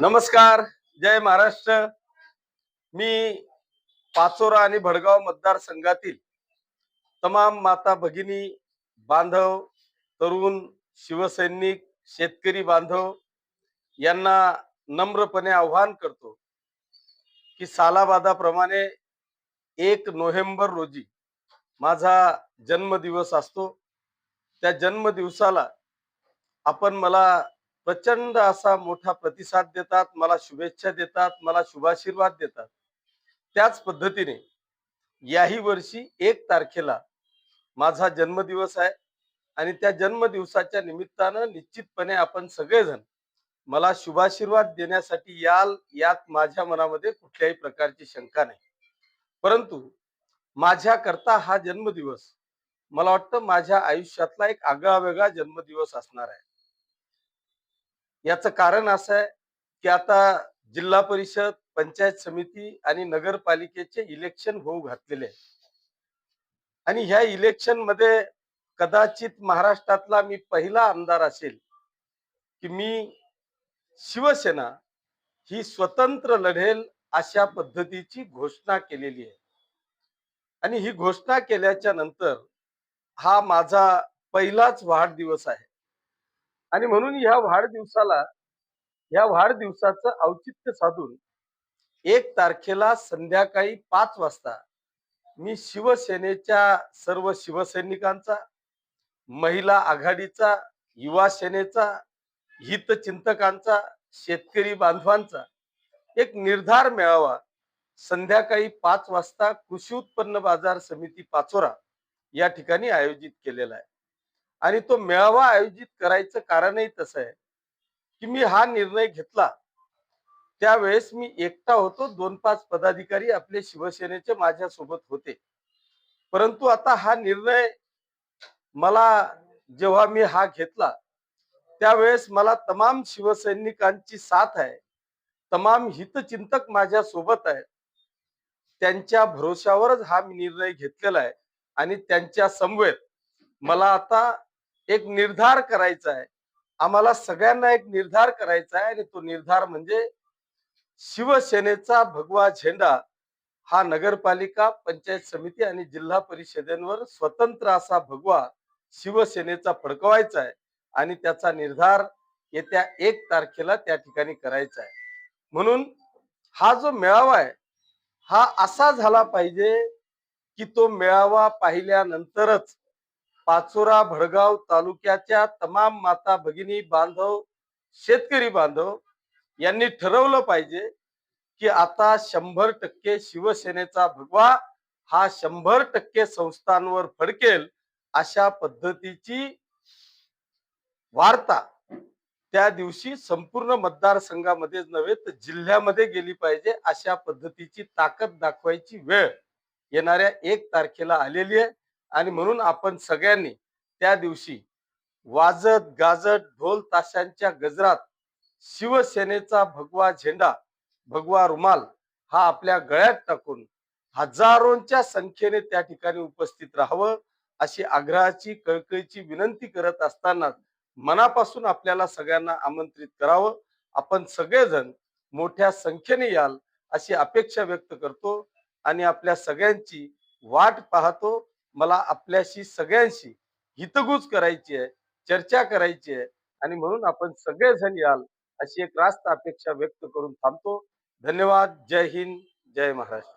नमस्कार जय महाराष्ट्र. मी पाचोरा आणि भडगाव मतदारसंघातील तमाम माता भगिनी बांधव तरुण शिवसैनिक शेतकरी बांधव यांना नम्रपणे आव्हान करतो की सालाबादाप्रमाणे एक नोव्हेंबर रोजी माझा जन्मदिवस असतो. त्या जन्मदिवसाला आपण मला प्रचंड असा मोठा प्रतिसाद देतात मला शुभेच्छा देतात मला शुभाशीर्वाद देतात. त्याच पद्धतीने याही वर्षी एक तारखेला माझा जन्मदिवस आहे आणि त्या जन्मदिवसाच्या निमित्तानं निश्चितपणे आपण सगळेजण मला शुभाशीर्वाद देण्यासाठी याल यात माझ्या मनामध्ये कुठल्याही प्रकारची शंका नाही. परंतु माझ्या करता हा जन्मदिवस मला वाटतं माझ्या आयुष्यातला एक आगळा वेगळा जन्मदिवस असणार आहे. याचं कारण असं आहे की आता जिल्हा परिषद पंचायत समिती आणि नगरपालिकेचे इलेक्शन होऊ घातलेले आहे आणि ह्या इलेक्शनमध्ये कदाचित महाराष्ट्रातला मी पहिला आमदार असेल की मी शिवसेना ही स्वतंत्र लढेल अशा पद्धतीची घोषणा केलेली आहे. आणि ही घोषणा केल्याच्यानंतर हा माझा पहिलाच वाढदिवस आहे. आणि म्हणून ह्या वाढदिवसाला ह्या वाढदिवसाचं औचित्य साधून एक तारखेला संध्याकाळी पाच वाजता मी शिवसेनेच्या सर्व शिवसैनिकांचा महिला आघाडीचा युवा सेनेचा हितचिंतकांचा शेतकरी बांधवांचा एक निर्धार मेळावा संध्याकाळी पाच वाजता कृषी उत्पन्न बाजार समिती पाचोरा या ठिकाणी आयोजित केलेला आहे. आणि तो मेळावा आयोजित करायचं कारणही तसं आहे की मी हा निर्णय घेतला. त्यावेळेस मी एकटा होतो. दोन पाच पदाधिकारी आपले शिवसेनेचे माझ्या सोबत होते. परंतु आता हा निर्णय मला जेव्हा मी हा घेतला त्यावेळेस मला तमाम शिवसैनिकांची साथ आहे. तमाम हितचिंतक माझ्या सोबत आहेत. त्यांच्या भरोश्यावरच हा मी निर्णय घेतलेला आहे आणि त्यांच्या समवेत मला आता एक निर्धार करायचा आहे आम्हाला सगळ्यांना एक निर्धार करायचा आहे आणि तो निर्धार म्हणजे शिवसेनेचा भगवा झेंडा हा नगरपालिका पंचायत समिती आणि जिल्हा परिषदेवर स्वतंत्र असा भगवा शिवसेनेचा फडकवायचा आहे आणि त्याचा निर्धार येत्या एक तारखेला त्या ठिकाणी करायचा आहे म्हणून हा जो मेळावा आहे हा असा झाला पाहिजे की तो मेळावा पाहिल्यानंतरच पाचोरा भडगाव तालुक्याच्या तमाम माता भगिनी बांधव शेतकरी बांधव यांनी ठरवलं पाहिजे की आता शंभर टक्के शिवसेनेचा भगवा हा शंभर टक्के संस्थांवर फडकेल अशा पद्धतीची वार्ता त्या दिवशी संपूर्ण मतदारसंघामध्येच नव्हे तर जिल्ह्यामध्ये गेली पाहिजे अशा पद्धतीची ताकद दाखवायची वेळ येणाऱ्या एक तारखेला आलेली आहे. आणि म्हणून आपण सगळ्यांनी त्या दिवशी वाजत गाजत ढोल ताशांच्या गजरात शिवसेनेचा भगवा झेंडा भगवा रुमाल हा आपल्या गळ्यात टाकून हजारोंच्या संख्येने त्या ठिकाणी उपस्थित राहावं अशी आग्रहाची कळकळीची विनंती करत असताना मनापासून आपल्याला सगळ्यांना आमंत्रित करावं. आपण सगळेजण मोठ्या संख्येने याल अशी अपेक्षा व्यक्त करतो आणि आपल्या सगळ्यांची वाट पाहतो. मला आपल्याशी सगळ्यांशी हितगुज करायची आहे चर्चा करायची आहे आणि म्हणून आपण सगळेजण याल अशी एक रास्त अपेक्षा व्यक्त करून थांबतो. धन्यवाद. जय हिंद. जय महाराष्ट्र.